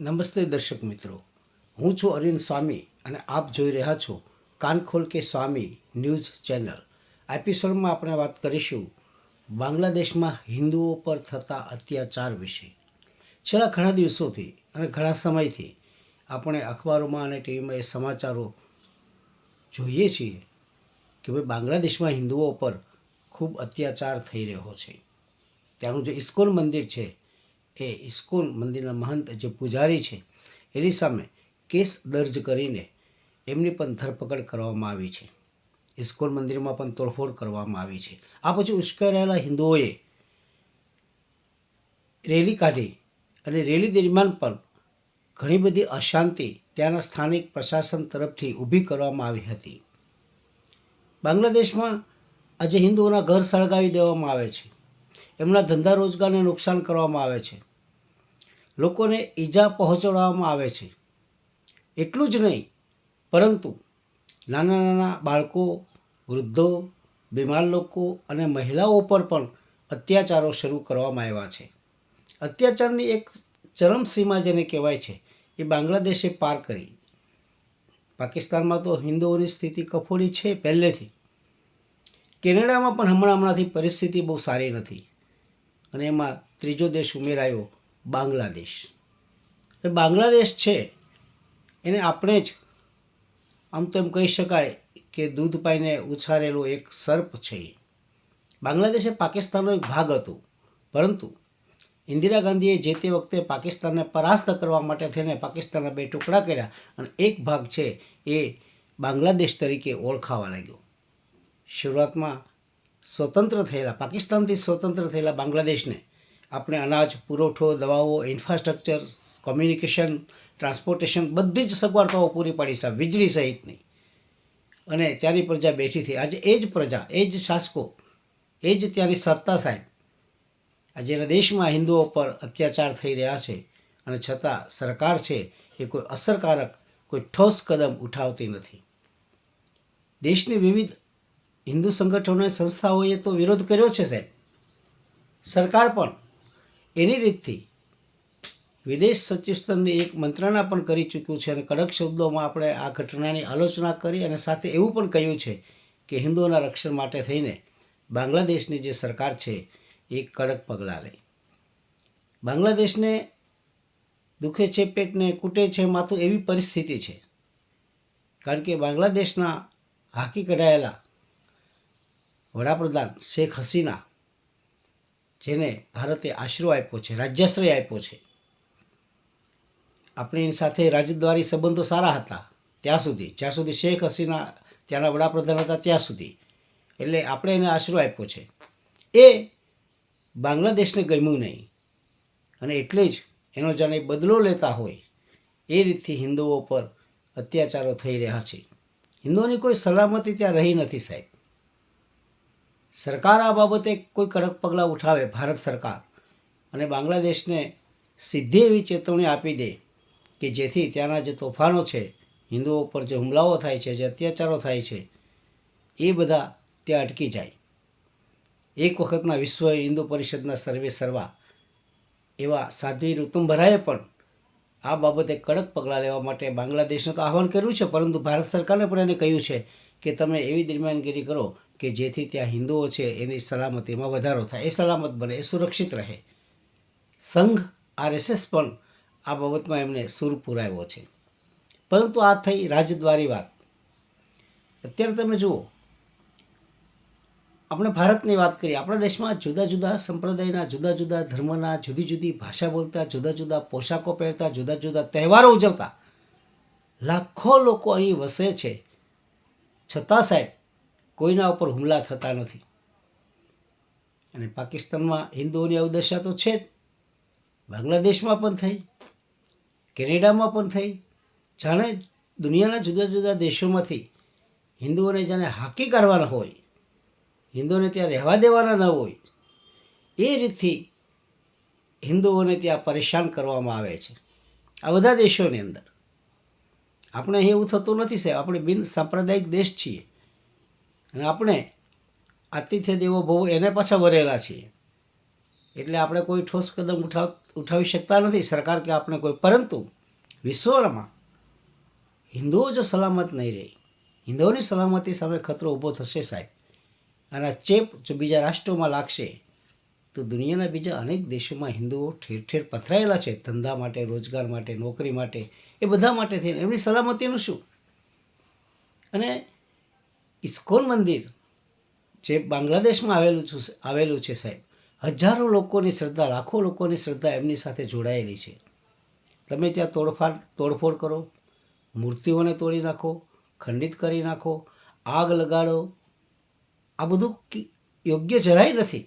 નમસ્તે દર્શક મિત્રો. હું છું અરવિંદ સ્વામી અને આપ જોઈ રહ્યા છો કાનખોલ કે સ્વામી ન્યૂઝ ચેનલ. આ એપિસોડમાં આપણે વાત કરીશું બાંગ્લાદેશમાં હિન્દુઓ પર થતા અત્યાચાર વિશે. છેલ્લા ઘણા દિવસોથી અને ઘણા સમયથી આપણે અખબારોમાં અને ટીવીમાં એ સમાચારો જોઈએ છીએ કે ભાઈ બાંગ્લાદેશમાં હિન્દુઓ પર ખૂબ અત્યાચાર થઈ રહ્યો છે. ત્યાંનું જે ઇસ્કોન મંદિર છે એ ઇસ્કોન મંદિરના મહંત જે પૂજારી છે, એની સામે કેસ દર્જ કરીને એમની પણ ધરપકડ કરવામાં આવી છે. ઇસ્કોન મંદિરમાં પણ તોડફોડ કરવામાં આવી છે. આ પછી ઉશ્કેરાયેલા હિન્દુઓએ રેલી કાઢી અને રેલી દરમિયાન પણ ઘણી બધી અશાંતિ ત્યાંના સ્થાનિક પ્રશાસન તરફથી ઊભી કરવામાં આવી હતી. બાંગ્લાદેશમાં આજે હિન્દુઓના ઘર સળગાવી દેવામાં આવે છે. એમના ધંધા રોજગારને નુકસાન કરવામાં આવે છે. લોકોને ઈજા પહોંચાડવામાં આવે છે. એટલું જ નહીં, પરંતુ નાના નાના બાળકો, વૃદ્ધો, બીમાર લોકો અને મહિલાઓ પર પણ અત્યાચારો શરૂ કરવામાં આવ્યા છે. અત્યાચારની એક ચરમસીમા જેને કહેવાય છે, એ બાંગ્લાદેશે પાર કરી. પાકિસ્તાનમાં તો હિન્દુઓની સ્થિતિ કફોડી છે પહેલેથી. કેનેડામાં પણ હમણાં હમણાંથી પરિસ્થિતિ બહુ સારી નથી. અને એમાં ત્રીજો દેશ ઉમેરાયો બાંગ્લાદેશ. એ બાંગ્લાદેશ છે, એને આપણે જ આમ તો એમ કહી શકાય કે દૂધ પાઈને ઉછારેલો એક સર્પ છે બાંગ્લાદેશ એ પાકિસ્તાનનો એક ભાગ હતો, પરંતુ ઇન્દિરા ગાંધીએ જે તે વખતે પાકિસ્તાનને પરાસ્ત કરવા માટે થઈને પાકિસ્તાનના બે ટુકડા કર્યા અને એક ભાગ છે એ બાંગ્લાદેશ તરીકે ઓળખાવા લાગ્યો. શરૂઆતમાં સ્વતંત્ર થયેલા, પાકિસ્તાનથી સ્વતંત્ર થયેલા બાંગ્લાદેશને આપણે અનાજ, પુરવઠો, દવાઓ ઇન્ફ્રાસ્ટ્રક્ચર કોમ્યુનિકેશન ટ્રાન્સપોર્ટેશન બધી જ સગવડતાઓ પૂરી પાડી છે, વીજળી સહિતની અને ત્યાંની પ્રજા બેઠી થઈ આજે એ જ પ્રજા, એ જ શાસકો, એ જ ત્યાંની સત્તા સાહેબ, આજે એના દેશમાં હિન્દુઓ પર અત્યાચાર થઈ રહ્યા છે. અને છતાં સરકાર છે એ કોઈ અસરકારક, કોઈ ઠોસ કદમ ઉઠાવતી નથી. દેશની વિવિધ હિન્દુ સંગઠનો સંસ્થાઓએ તો વિરોધ કર્યો છે સાહેબ. સરકાર પણ એની રીતથી વિદેશ સચિવ સ્તરની એક મંત્રણા પણ કરી ચૂક્યું છે અને કડક શબ્દોમાં આપણે આ ઘટનાની આલોચના કરી અને સાથે એવું પણ કહ્યું છે કે હિન્દુઓના રક્ષણ માટે થઈને બાંગ્લાદેશની જે સરકાર છે, એ કડક પગલાં લે બાંગ્લાદેશને દુખે છે, પેટને કૂટે છે, માથું એવી પરિસ્થિતિ છે. કારણ કે બાંગ્લાદેશના હાકી કઢાયેલા વડાપ્રધાન શેખ હસીના જેને ભારતે આશરો આપ્યો છે, રાજ્યાશ્રય આપ્યો છે. આપણી સાથે રાજદ્વારી સંબંધો સારા હતા ત્યાં સુધી, જ્યાં સુધી શેખ હસીના ત્યાંના વડાપ્રધાન હતા ત્યાં સુધી. એટલે આપણે એને આશરો આપ્યો છે. એ બાંગ્લાદેશને ગમ્યું નહીં. અને એટલે જ એનો જાણે બદલો લેતા હોય એ રીતથી હિન્દુઓ પર અત્યાચારો થઈ રહ્યા છે. હિન્દુઓની કોઈ સલામતી ત્યાં રહી નથી સાહેબ. સરકાર આ બાબતે કોઈ કડક પગલાં ઉઠાવે, ભારત સરકાર. અને બાંગ્લાદેશને સીધી એવી ચેતવણી આપી દે કે જેથી ત્યાંના જે તોફાનો છે, હિન્દુઓ પર જે હુમલાઓ થાય છે, જે અત્યાચારો થાય છે, એ બધા ત્યાં અટકી જાય. એક વખતના વિશ્વ હિન્દુ પરિષદના સર્વે સર્વા એવા સાધ્વી ઋતુંભરાએ પણ આ બાબતે કડક પગલાં લેવા માટે બાંગ્લાદેશનું તો આહવાન કર્યું છે, પરંતુ ભારત સરકારને પણ એને કહ્યું છે કે તમે એવી દરમિયાનગીરી કરો કે જેથી ત્યાં હિન્દુઓ છે, એની સલામતીમાં વધારો થાય. એ સલામત બને, એ સુરક્ષિત રહે. સંઘ, આરએસએસ પણ આ બાબતમાં એમને સૂર પુરાવ્યો છે. પરંતુ આ થઈ રાજદ્વારી વાત. અત્યારે તમે જુઓ, આપણે ભારતની વાત કરીએ, આપણા દેશમાં જુદા જુદા સંપ્રદાયના, જુદા જુદા ધર્મના, જુદી જુદી ભાષા બોલતા, જુદા જુદા પોશાકો પહેરતા, જુદા જુદા તહેવારો ઉજવતા, લાખો લોકો અહીં વસે છે. છતાં સાહેબ કોઈના ઉપર હુમલા થતા નથી. અને પાકિસ્તાનમાં હિન્દુઓની અવદશા તો છે જ. બાંગ્લાદેશમાં પણ થઈ, કેનેડામાં પણ થઈ. જાણે દુનિયાના જુદા જુદા દેશોમાંથી હિન્દુઓને જાણે હાકી કરવાના હોય, હિન્દુઓને ત્યાં રહેવા દેવાના ન હોય, એ રીતથી હિન્દુઓને ત્યાં પરેશાન કરવામાં આવે છે. આ બધા દેશોની અંદર. આપણે એવું થતું નથી સાહેબ. આપણે બિન સાંપ્રદાયિક દેશ છીએ. અને આપણે આતિથ્ય દેવો ભવો એને પાછા વરેલા છીએ. એટલે આપણે કોઈ ઠોસ કદમ ઉઠાવ ઉઠાવી શકતા નથી સરકાર કે આપણે કોઈ. પરંતુ વિશ્વમાં હિન્દુઓ જો સલામત નહીં રહે, હિન્દુઓની સલામતી સામે ખતરો ઊભો થશે સાહેબ. અને ચેપ જો બીજા રાષ્ટ્રોમાં લાગશે, તો દુનિયાના બીજા અનેક દેશોમાં હિન્દુઓ ઠેર ઠેર પથરાયેલા છે. ધંધા માટે, રોજગાર માટે, નોકરી માટે, એ બધા માટે થઈને. એમની સલામતીનું શું? અને ઇસ્કોન મંદિર? જે બાંગ્લાદેશમાં આવેલું છું આવેલું છે સાહેબ. હજારો લોકોની શ્રદ્ધા, લાખો લોકોની શ્રદ્ધા એમની સાથે જોડાયેલી છે. તમે ત્યાં તોડફાડ તોડફોડ કરો, મૂર્તિઓને તોડી નાખો, ખંડિત કરી નાખો, આગ લગાડો. આ બધું યોગ્ય જરાય નથી.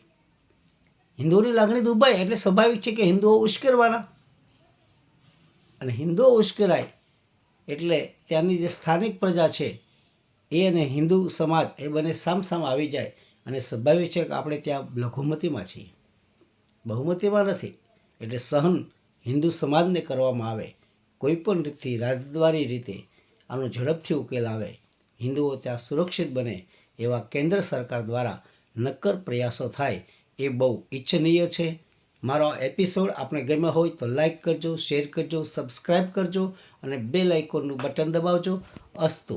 હિન્દુઓની લાગણી દુભાય એટલે સ્વાભાવિક છે કે હિન્દુઓ ઉશ્કેરવાના. અને હિન્દુઓ ઉશ્કેરાય, એટલે ત્યાંની જે સ્થાનિક પ્રજા છે એ અને હિન્દુ સમાજ એ બંને સામસામ આવી જાય અને સ્વાભાવિક છે કે આપણે ત્યાં લઘુમતીમાં છીએ. બહુમતીમાં નથી, એટલે સહન હિન્દુ સમાજને કરવામાં આવે. કોઈપણ રીતથી રાજદ્વારી રીતે આનો ઝડપથી ઉકેલ આવે. હિન્દુઓ ત્યાં સુરક્ષિત બને એવા કેન્દ્ર સરકાર દ્વારા નક્કર પ્રયાસો થાય એ બહુ ઈચ્છનીય છે. મારો એપિસોડ આપણે ગમ્યો હોય તો લાઇક કરજો, શેર કરજો, સબસ્ક્રાઈબ કરજો અને બે લાઇકોનનું બટન દબાવજો. અસ્તુ.